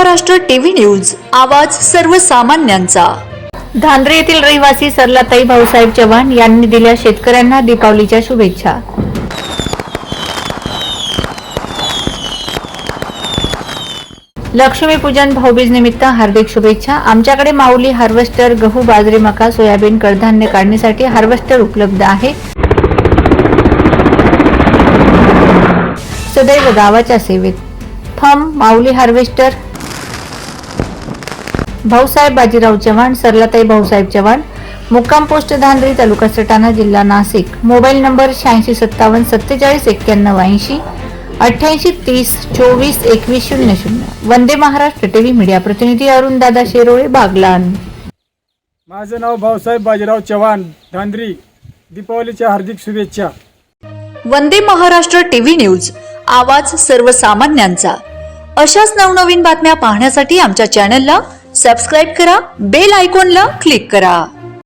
Maharashtra TV news आवाज सर्वसामान्यांचा. धांद्रे येथील रहिवासी सरलाताई भाऊसाहेब चव्हाण यांनी दिल्या शेतकऱ्यांना दीपावलीच्या शुभेच्छा. लक्ष्मीपूजन भाऊबीज निमित्त हार्दिक शुभेच्छा. आमच्याकडे माऊली हार्वेस्टर गहू बाजरी मका सोयाबीन कडधान्य काढण्यासाठी हार्वेस्टर उपलब्ध आहे. सदैव गावाच्या सेवेत. फम माऊली हार्वेस्टर भाऊसाहेब बाजीराव चव्हाण सरलाताई भाऊसाहेब चव्हाण मुक्काम पोस्ट धांद्री तालुका सटाणा जिल्हा नाशिक. मोबाईल नंबर शहाऐंशी सत्तावन्न सत्तेचाळीस एक्क्याण्णव ऐंशी अठ्ठ्याऐंशी तीस चोवीस एकवीस शून्य शून्य. वंदे महाराष्ट्र टीव्ही मीडिया प्रतिनिधी अरुण दादा शेरोळे बागलान माझं नाव भाऊसाहेब बाजीराव चव्हाण धांद्री दीपावलीच्या हार्दिक शुभेच्छा. वंदे महाराष्ट्र टीव्ही न्यूज आवाज सर्वसामान्यांचा. अशाच नवनवीन बातम्या पाहण्यासाठी आमच्या चॅनलला सबस्क्राईब करा बेल आयकॉनला क्लिक करा.